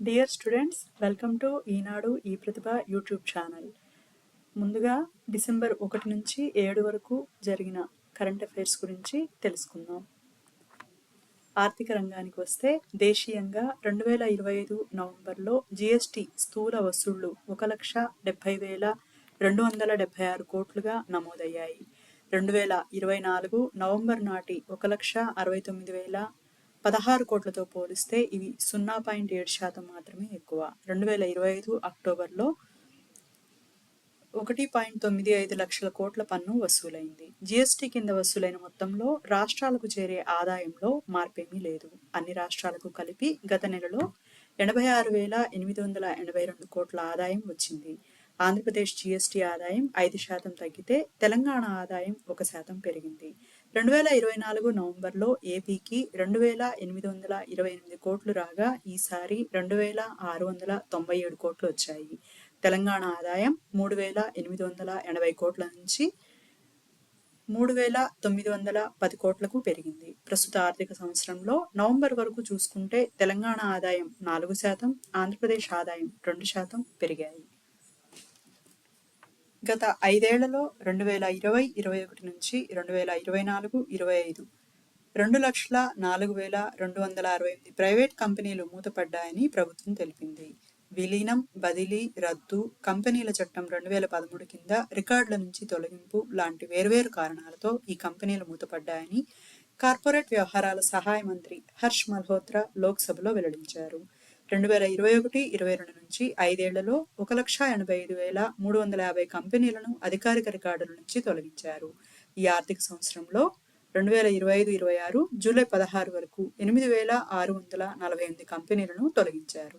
Dear students welcome to Eenadu ఈ Pratibha YouTube channel ముందుగా December ఒకటి నుంచి ఏడు వరకు జరిగిన కరెంట్ అఫైర్స్ గురించి తెలుసుకుందాం. ఆర్థిక రంగానికి వస్తే దేశీయంగా రెండు వేల ఇరవై ఐదు నవంబర్లో జిఎస్టి స్థూల వసూళ్ళు ఒక లక్ష డెబ్బై వేల రెండు వందల డెబ్బై ఆరు కోట్లుగా నమోదయ్యాయి. రెండు వేల ఇరవై నాలుగు నవంబర్ నాటి ఒక లక్ష అరవై తొమ్మిది వేల పదహారు కోట్లతో పోలిస్తే ఇవి సున్నా పాయింట్ ఏడు శాతం మాత్రమే ఎక్కువ. రెండు వేల ఇరవై ఐదు అక్టోబర్లో ఒకటి పాయింట్ తొమ్మిది ఐదు లక్షల కోట్ల పన్ను వసూలైంది. జీఎస్టీ కింద వసూలైన మొత్తంలో రాష్ట్రాలకు చేరే ఆదాయంలో మార్పేమీ లేదు. అన్ని రాష్ట్రాలకు కలిపి గత నెలలో ఎనభై ఆరు వేల ఎనిమిది వందల ఎనభై రెండు కోట్ల ఆదాయం వచ్చింది. ఆంధ్రప్రదేశ్ జీఎస్టీ ఆదాయం ఐదు శాతం తగ్గితే తెలంగాణ ఆదాయం ఒక శాతం పెరిగింది. రెండు వేల ఇరవై నాలుగు నవంబర్లో ఏపీకి రెండు వేల ఎనిమిది వందల ఇరవై ఎనిమిది కోట్లు రాగా ఈసారి రెండు వేల ఆరు వందల తొంభై ఏడు కోట్లు వచ్చాయి. తెలంగాణ ఆదాయం మూడు వేల ఎనిమిది వందల ఎనభై కోట్ల నుంచి మూడు వేల తొమ్మిది వందల పది కోట్లకు పెరిగింది. ప్రస్తుత ఆర్థిక సంవత్సరంలో నవంబర్ వరకు చూసుకుంటే తెలంగాణ ఆదాయం నాలుగు శాతం ఆంధ్రప్రదేశ్ ఆదాయం రెండు శాతం పెరిగాయి. గత ఐదేళ్ళలో రెండు వేల ఇరవై ఇరవై ఒకటి నుంచి రెండు వేల ఇరవై నాలుగు ఇరవై ఐదు. రెండు లక్షల నాలుగు వేల రెండు వందల అరవై ఎనిమిది ప్రైవేట్ కంపెనీలు మూతపడ్డాయని ప్రభుత్వం తెలిపింది. విలీనం బదిలీ రద్దు కంపెనీల చట్టం రెండు వేల పదమూడు కింద రికార్డుల నుంచి తొలగింపు లాంటి వేర్వేరు కారణాలతో ఈ కంపెనీలు మూతపడ్డాయని కార్పొరేట్ వ్యవహారాల సహాయ మంత్రి హర్ష్ మల్హోత్రా లోక్సభలో వెల్లడించారు. రెండు వేల ఇరవై ఒకటి ఇరవై రెండు నుంచి ఐదేళ్ళలో ఒక లక్ష ఎనభై ఐదు వేల మూడు వందల యాభై కంపెనీలను అధికారిక రికార్డుల నుంచి తొలగించారు. ఈ ఆర్థిక సంవత్సరంలో రెండు వేల ఇరవై ఐదు ఇరవై ఆరు జూలై పదహారు వరకు ఎనిమిది వేల ఆరు వందల నలభై ఎనిమిది కంపెనీలను తొలగించారు.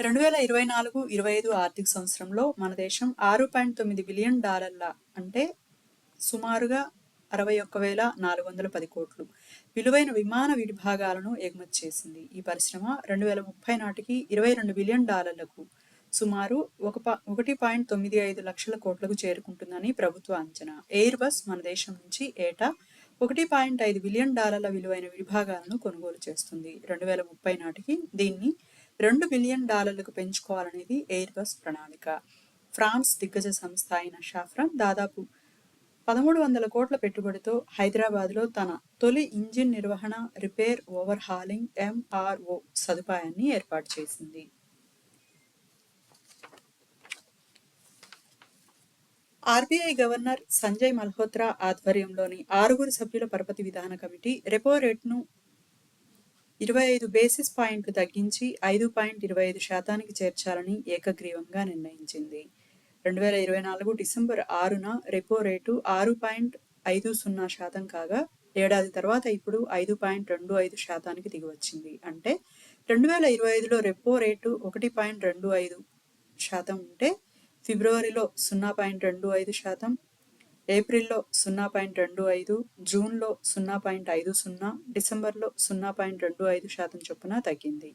రెండు వేల ఇరవై నాలుగు ఇరవై ఐదు ఆర్థిక సంవత్సరంలో మన దేశం ఆరు పాయింట్ తొమ్మిది బిలియన్ డాలర్ల అంటే సుమారుగా అరవై ఒక్క వేల నాలుగు వందల పది కోట్లు. విలువైన విమాన విభాగాలను ఎగుమతి చేసింది. ఈ పరిశ్రమ రెండు వేల ముప్పై నాటికి ఇరవై రెండు బిలియన్ డాలర్లకు సుమారు ఒక ఒకటి పాయింట్ తొమ్మిది ఐదు లక్షల కోట్లకు చేరుకుంటుందని ప్రభుత్వ అంచనా. ఎయిర్ బస్ మన దేశం నుంచి ఏటా ఒకటి పాయింట్ ఐదు బిలియన్ డాలర్ల విలువైన విభాగాలను కొనుగోలు చేస్తుంది. రెండు వేల ముప్పై నాటికి దీన్ని రెండు బిలియన్ డాలర్లకు పెంచుకోవాలనేది ఎయిర్ బస్ ప్రణాళిక. ఫ్రాన్స్ దిగ్గజ సంస్థ అయిన షాఫ్రాన్ దాదాపు పదమూడు వందల కోట్ల పెట్టుబడితో హైదరాబాద్లో తన తొలి ఇంజిన్ నిర్వహణ రిపేర్ ఓవర్ హాలింగ్ ఎంఆర్ఓ సదుపాయాన్ని ఏర్పాటు చేసింది. ఆర్బీఐ గవర్నర్ సంజయ్ మల్హోత్రా ఆధ్వర్యంలోని ఆరుగురు సభ్యుల పరపతి విధాన కమిటీ రెపో రేట్ను ఇరవై ఐదు బేసిస్ పాయింట్లు తగ్గించి ఐదు పాయింట్ ఇరవై ఐదు శాతానికి చేర్చాలని ఏకగ్రీవంగా నిర్ణయించింది. రెండు వేల ఇరవై నాలుగు డిసెంబర్ ఆరున రెపో రేటు ఆరు పాయింట్ ఐదు సున్నా శాతం కాగా ఏడాది తర్వాత ఇప్పుడు ఐదు పాయింట్ రెండు ఐదు శాతానికి దిగివచ్చింది. అంటే రెండు వేల ఇరవై ఐదులో రెపో రేటు ఒకటి పాయింట్ రెండు ఐదు శాతం ఉంటే ఫిబ్రవరిలో సున్నా పాయింట్ రెండు ఐదు శాతం ఏప్రిల్లో సున్నా పాయింట్ రెండు ఐదు జూన్లో సున్నా పాయింట్ ఐదు సున్నా డిసెంబర్లో సున్నా పాయింట్ రెండు ఐదు శాతం చొప్పున తగ్గింది.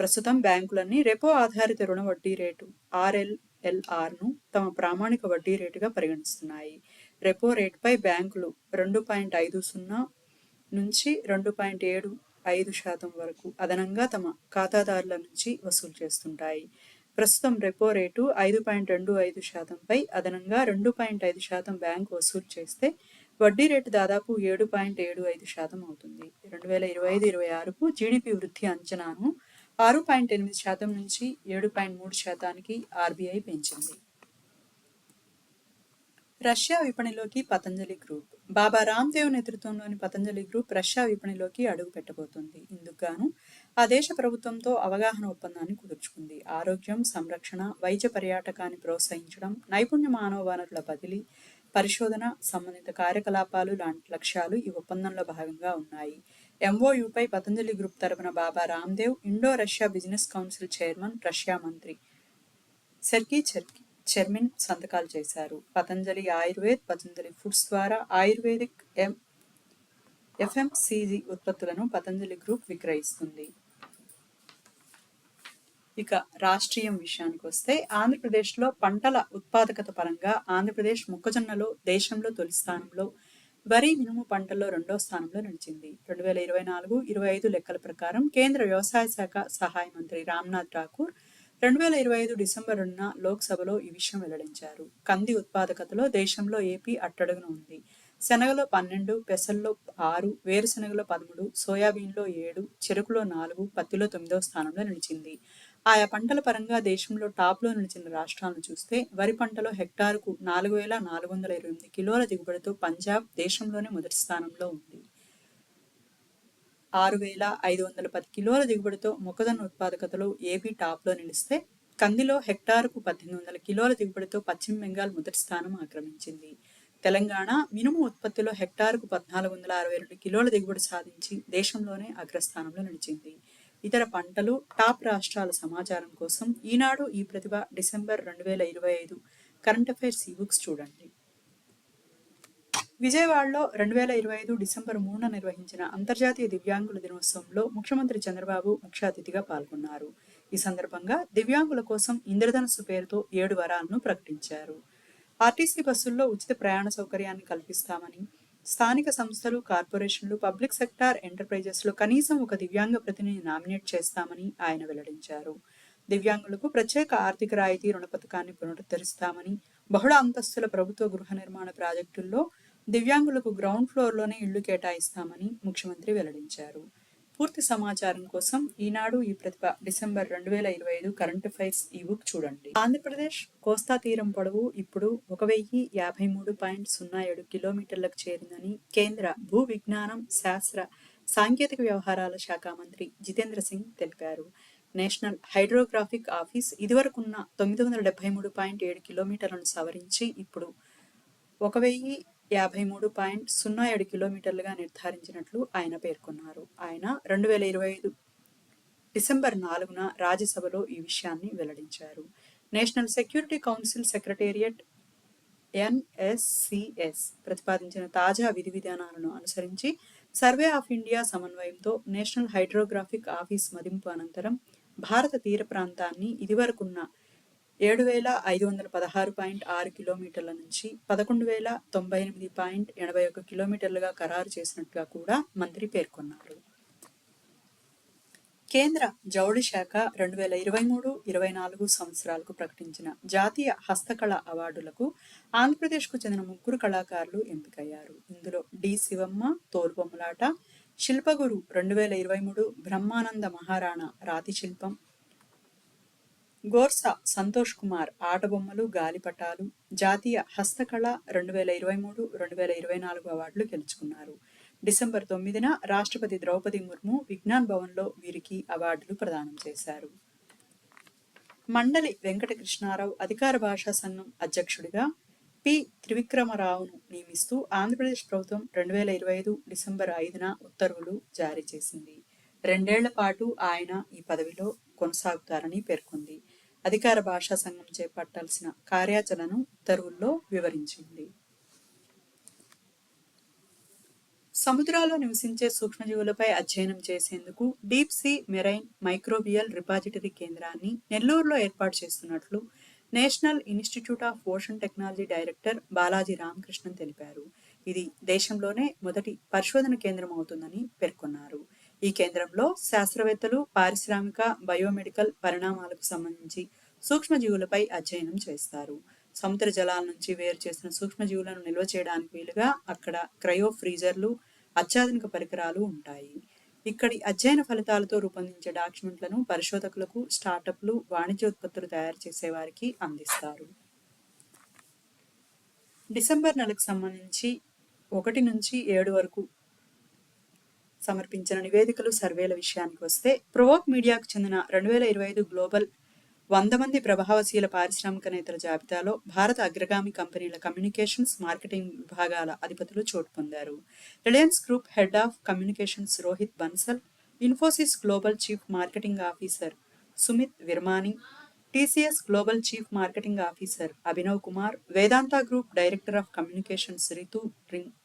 ప్రస్తుతం బ్యాంకులన్నీ రెపో ఆధారిత రుణ వడ్డీ రేటు ఆర్ఎల్ ఎల్ఆర్ను తమ ప్రామాణిక వడ్డీ రేటుగా పరిగణిస్తున్నాయి. రెపో రేటుపై బ్యాంకులు రెండు పాయింట్ ఐదు సున్నా నుంచి రెండు పాయింట్ ఏడు ఐదు శాతం వరకు అదనంగా తమ ఖాతాదారుల నుంచి వసూలు చేస్తుంటాయి. ప్రస్తుతం రెపో రేటు ఐదు పాయింట్ రెండు ఐదు శాతంపై అదనంగా రెండు పాయింట్ ఐదు శాతం బ్యాంకు వసూలు చేస్తే వడ్డీ రేటు దాదాపు ఏడు పాయింట్ ఏడు ఐదు శాతం అవుతుంది. రెండు వేల ఇరవై ఐదు ఇరవై ఆరుకు జీడిపి వృద్ధి అంచనాను ఆరు పాయింట్ ఎనిమిది శాతం నుంచి ఏడు పాయింట్ మూడు శాతానికి ఆర్బీఐ పెంచింది. రష్యా విపణిలోకి పతంజలి గ్రూప్. బాబా రామ్దేవ్ నేతృత్వంలోని పతంజలి గ్రూప్ రష్యా విపణిలోకి అడుగు పెట్టబోతోంది. ఇందుకుగాను ఆ దేశ ప్రభుత్వంతో అవగాహన ఒప్పందాన్ని కుదుర్చుకుంది. ఆరోగ్యం సంరక్షణ వైద్య పర్యాటకాన్ని ప్రోత్సహించడం నైపుణ్య మానవ వనరుల బదిలీ పరిశోధన సంబంధిత కార్యకలాపాలు లాంటి లక్ష్యాలు ఈ ఒప్పందంలో భాగంగా ఉన్నాయి. ఎంఓయుపై పతంజలి గ్రూప్ తరపున Baba Ramdev Indo Russia business council chairman Russia మంత్రి సెర్కీ చెర్కి చైర్మన్ సంతకాలు చేశారు. పతంజలి ఆయుర్వేద్ పతంజలి ఫుడ్స్ ద్వారా ఆయుర్వేదిక్ ఎం ఎఫ్ఎంసిజి ఉత్పత్తులను పతంజలి గ్రూప్ విక్రయిస్తుంది. ఇక రాష్ట్రీయం విషయానికి వస్తే ఆంధ్రప్రదేశ్లో పంటల ఉత్పాదకత పరంగా ఆంధ్రప్రదేశ్ మొక్కజొన్నలో దేశంలో తొలి స్థానంలో వరి మినుము పంటల్లో రెండో స్థానంలో నిలిచింది. రెండు వేల ఇరవై నాలుగు ఇరవై ఐదు లెక్కల ప్రకారం కేంద్ర వ్యవసాయ శాఖ సహాయ మంత్రి రామ్నాథ్ ఠాకూర్ రెండు వేల ఇరవై ఐదు డిసెంబర్ రెండున లోక్సభలో ఈ విషయం వెల్లడించారు. కంది ఉత్పాదకతలో దేశంలో ఏపీ అట్టడుగున ఉంది. శనగలో పన్నెండు పెసల్లో ఆరు వేరుశనగలో పదమూడు సోయాబీన్లో ఏడు చెరుకులో నాలుగు పత్తిలో తొమ్మిదో స్థానంలో నిలిచింది. ఆయా పంటల పరంగా దేశంలో టాప్లో నిలిచిన రాష్ట్రాలను చూస్తే వరి పంటలో హెక్టారుకు నాలుగు వేల నాలుగు వందల ఇరవై ఎనిమిది కిలోల దిగుబడితో పంజాబ్ దేశంలోనే మొదటి స్థానంలో ఉంది. ఆరు వేల ఐదు వందల పది కిలోల దిగుబడితో మొక్కజొన్న ఉత్పాదకతలో ఏపీ టాప్లో నిలిస్తే కందిలో హెక్టారుకు పద్దెనిమిది వందల కిలోల దిగుబడితో పశ్చిమ బెంగాల్ మొదటి స్థానం ఆక్రమించింది. తెలంగాణ మినుము ఉత్పత్తిలో హెక్టారుకు పద్నాలుగు వందల అరవై రెండు కిలోల దిగుబడి సాధించి దేశంలోనే అగ్రస్థానంలో నిలిచింది. ఇతర పంటలు టాప్ రాష్ట్రాల సమాచారం కోసం ఈనాడు ఈ ప్రతిభ డిసెంబర్ రెండు వేల ఇరవై ఐదు కరెంట్ అఫైర్స్ ఈ బుక్స్ చూడండి. విజయవాడలో రెండు వేల ఇరవై ఐదు డిసెంబర్ మూడున నిర్వహించిన అంతర్జాతీయ దివ్యాంగుల దినోత్సవంలో ముఖ్యమంత్రి చంద్రబాబు ముఖ్య అతిథిగా పాల్గొన్నారు. ఈ సందర్భంగా దివ్యాంగుల కోసం ఇంద్రధనస్సు పేరుతో ఏడు వరాలను ప్రకటించారు. ఆర్టీసీ బస్సుల్లో ఉచిత ప్రయాణ సౌకర్యాన్ని కల్పిస్తామని స్థానిక సంస్థలు కార్పొరేషన్లు పబ్లిక్ సెక్టార్ ఎంటర్ప్రైజెస్లో కనీసం ఒక దివ్యాంగ ప్రతినిధిని నామినేట్ చేస్తామని ఆయన వెల్లడించారు. దివ్యాంగులకు ప్రత్యేక ఆర్థిక రాయితీ రుణ పథకాన్ని పునరుద్ధరిస్తామని బహుళ అంతస్తుల ప్రభుత్వ గృహ నిర్మాణ ప్రాజెక్టుల్లో దివ్యాంగులకు గ్రౌండ్ ఫ్లోర్లోనే ఇళ్ళు కేటాయిస్తామని ముఖ్యమంత్రి వెల్లడించారు. పూర్తి సమాచారం కోసం ఈనాడు ఈ ప్రతిభ డిసెంబర్ రెండు వేల ఇరవై ఐదు కరెంట్ అఫైర్స్ ఈ బుక్ చూడండి. ఆంధ్రప్రదేశ్ కోస్తా తీరం పొడవు ఇప్పుడు ఒక వెయ్యి యాభై మూడు పాయింట్ సున్నా ఏడు కిలోమీటర్లకు చేరిందని కేంద్ర భూ విజ్ఞానం శాస్త్ర సాంకేతిక వ్యవహారాల శాఖ మంత్రి జితేంద్ర సింగ్ తెలిపారు. నేషనల్ హైడ్రోగ్రాఫిక్ ఆఫీస్ ఇదివరకున్న తొమ్మిది వందల డెబ్బై మూడు పాయింట్ ఏడు కిలోమీటర్లను సవరించి ఇప్పుడు ఒక వెయ్యి యాభై మూడు పాయింట్ సున్నా ఏడు కిలోమీటర్లుగా నిర్ధారించినట్లు ఆయన పేర్కొన్నారు. ఆయన రెండు వేల ఇరవై ఐదు డిసెంబర్ నాలుగున రాజ్యసభలో ఈ విషయాన్ని వెల్లడించారు. National security council secretariat NSCS ప్రతిపాదించిన తాజా విధి విధానాలను అనుసరించి సర్వే ఆఫ్ ఇండియా సమన్వయంతో నేషనల్ హైడ్రోగ్రాఫిక్ ఆఫీస్ మదింపు అనంతరం భారత తీర ప్రాంతాన్ని ఇదివరకున్న ఏడు వేల ఐదు వందల పదహారు పాయింట్ ఆరు కిలోమీటర్ల నుంచి పదకొండు వేల తొంభై ఎనిమిది పాయింట్ ఎనభై ఒక కిలోమీటర్లుగా ఖరారు చేసినట్టుగా కూడా మంత్రి పేర్కొన్నారు. కేంద్ర జౌళి శాఖ రెండు వేల ఇరవై మూడు ఇరవై నాలుగు సంవత్సరాలకు ప్రకటించిన జాతీయ హస్తకళ అవార్డులకు ఆంధ్రప్రదేశ్కు చెందిన ముగ్గురు కళాకారులు ఎంపికయ్యారు. ఇందులో డి శివమ్మ తోలుబొమ్మలాట శిల్పగురు రెండు వేల ఇరవై మూడు బ్రహ్మానంద మహారాణా రాతి శిల్పం గోర్సా సంతోష్ కుమార్ ఆటబొమ్మలు గాలిపటాలు జాతీయ హస్తకళ రెండు వేల ఇరవై మూడు రెండు వేల ఇరవై నాలుగు అవార్డులు గెలుచుకున్నారు. డిసెంబర్ తొమ్మిదిన రాష్ట్రపతి ద్రౌపది ముర్ము విజ్ఞాన్ భవన్లో వీరికి అవార్డులు ప్రదానం చేశారు. మండలి వెంకటకృష్ణారావు అధికార భాషా సంఘం అధ్యక్షుడిగా పి. త్రివిక్రమరావును నియమిస్తూ ఆంధ్రప్రదేశ్ ప్రభుత్వం రెండు వేల ఇరవై ఐదు డిసెంబర్ ఐదున ఉత్తర్వులు జారీ చేసింది. రెండేళ్ళ పాటు ఆయన ఈ పదవిలో కొనసాగుతారని పేర్కొంది. అధికార భాషా సంఘం చేపట్టాల్సిన కార్యాచరణను ఉత్తర్వుల్లో వివరించింది. సముద్రాల్లో నివసించే సూక్ష్మజీవులపై అధ్యయనం చేసేందుకు deep sea marine microbial repository కేంద్రాన్ని నెల్లూరులో ఏర్పాటు చేస్తున్నట్లు national institute of ocean technology director Balaji Ramakrishnan తెలిపారు. ఇది దేశంలోనే మొదటి పరిశోధన కేంద్రం అవుతుందని పేర్కొన్నారు. ఈ కేంద్రంలో శాస్త్రవేత్తలు పారిశ్రామిక బయోమెడికల్ పరిణామాలకు సంబంధించి సూక్ష్మజీవులపై అధ్యయనం చేస్తారు. సముద్ర జలాల నుంచి వేరు చేసిన సూక్ష్మజీవులను నిల్వ చేయడానికి వీలుగా అక్కడ క్రయో ఫ్రీజర్లు అత్యాధునిక పరికరాలు ఉంటాయి. ఇక్కడి అధ్యయన ఫలితాలతో రూపొందించే డాక్యుమెంట్లను పరిశోధకులకు స్టార్టప్లు వాణిజ్య ఉత్పత్తులు తయారు చేసే వారికి అందిస్తారు. డిసెంబర్ నెలకు సంబంధించి ఒకటి నుంచి ఏడు వరకు సమర్పించిన నివేదికలు సర్వేల విషయానికి వస్తే ప్రొవోక్ మీడియాకు చెందిన రెండు వేల ఇరవై ఐదు గ్లోబల్ వంద మంది ప్రభావశీల పారిశ్రామిక నేతల జాబితాలో భారత అగ్రగామి కంపెనీల కమ్యూనికేషన్స్ మార్కెటింగ్ విభాగాల అధిపతులు చోటు పొందారు. Reliance group head of communications Rohit Bansal Infosys global chief marketing officer Sumit Virmani TCS global chief marketing officer Abhinav Kumar Vedanta group director of communications Ritu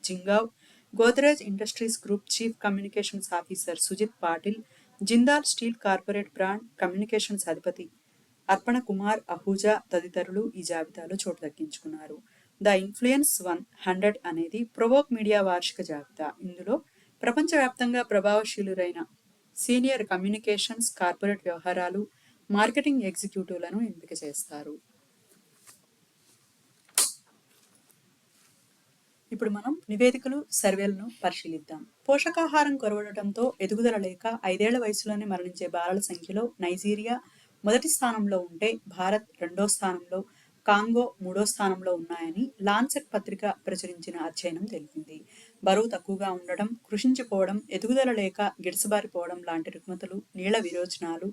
Jhingan Godrej industries group chief communications officer Sujit Patil Jindal steel corporate brand communications అధిపతి అర్పణ కుమార్ అహూజా తదితరులు ఈ జాబితాలో చోటు దక్కించుకున్నారు. The influence one hundred అనేది provoke media వార్షిక జాబితా. ఇందులో ప్రపంచవ్యాప్తంగా ప్రభావశీలురైన సీనియర్ కమ్యూనికేషన్స్ కార్పొరేట్ వ్యవహారాలు మార్కెటింగ్ ఎగ్జిక్యూటివ్లను ఎంపిక చేస్తారు. ఇప్పుడు మనం నివేదికలు సర్వేలను పరిశీలిద్దాం. పోషకాహారం కొరవడటంతో ఎదుగుదల లేక ఐదేళ్ళ వయసులోనే మరణించే బాలల సంఖ్యలో నైజీరియా మొదటి స్థానంలో ఉంటే భారత్ రెండో స్థానంలో కాంగో మూడో స్థానంలో ఉన్నాయని లాన్సెట్ పత్రిక ప్రచురించిన అధ్యయనం తెలిపింది. బరువు తక్కువగా ఉండడం కృషించిపోవడం ఎదుగుదల లేక గిడసబారిపోవడం లాంటి రుగ్మతలు నీళ్ళ విరోచనాలు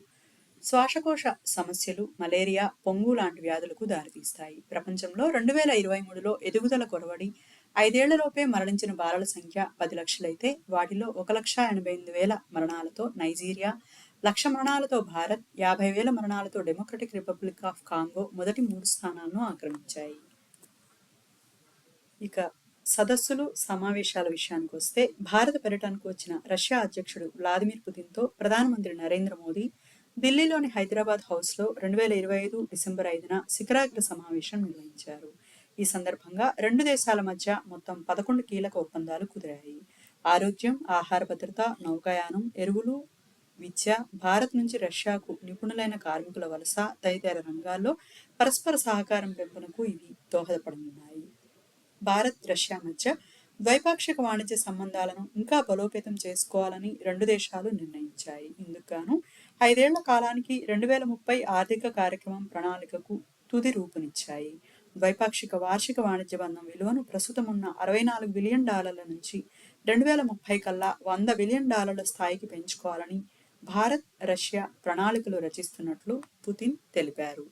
శ్వాసకోశ సమస్యలు మలేరియా పొంగు లాంటి వ్యాధులకు దారితీస్తాయి. ప్రపంచంలో రెండు వేల ఇరవై మూడులో ఎదుగుదల కొరవడి ఐదేళ్ళలోపే మరణించిన బాలల సంఖ్య పది లక్షలైతే వాటిలో ఒక లక్ష ఎనభై ఎనిమిది వేల మరణాలతో నైజీరియా లక్ష మరణాలతో భారత్ యాభై వేల మరణాలతో డెమోక్రటిక్ రిపబ్లిక్ ఆఫ్ కాంగో మొదటి మూడు స్థానాలను ఆక్రమించాయి. ఇక సదస్సులు సమావేశాల విషయానికి వస్తే భారత పర్యటనకు వచ్చిన రష్యా అధ్యక్షుడు వ్లాదిమిర్ పుతిన్తో ప్రధానమంత్రి నరేంద్ర మోదీ ఢిల్లీలోని హైదరాబాద్ హౌస్లో రెండు వేల ఇరవై ఐదు డిసెంబర్ ఐదున శిఖరాగ్ర సమావేశం నిర్వహించారు. ఈ సందర్భంగా రెండు దేశాల మధ్య మొత్తం పదకొండు కీలక ఒప్పందాలు కుదిరాయి. ఆరోగ్యం ఆహార భద్రత నౌకాయానం ఎరువులు విద్య భారత్ నుంచి రష్యాకు నిపుణులైన కార్మికుల వలస తదితర రంగాల్లో పరస్పర సహకారం పెంపునకు ఇవి దోహదపడనున్నాయి. భారత్ రష్యా మధ్య ద్వైపాక్షిక వాణిజ్య సంబంధాలను ఇంకా బలోపేతం చేసుకోవాలని రెండు దేశాలు నిర్ణయించాయి. ఇందుకు ఐదేళ్ళ కాలానికి రెండు వేల ముప్పై ఆర్థిక కార్యక్రమం ప్రణాళికకు తుది రూపునిచ్చాయి. ద్వైపాక్షిక వార్షిక వాణిజ్య బంధం విలువను ప్రస్తుతం ఉన్న అరవై నాలుగు బిలియన్ డాలర్ల నుంచి రెండు వేల ముప్పై కల్లా వంద బిలియన్ డాలర్ల స్థాయికి పెంచుకోవాలని భారత్ రష్యా ప్రణాళికలు రచిస్తున్నట్లు పుతిన్ తెలిపారు.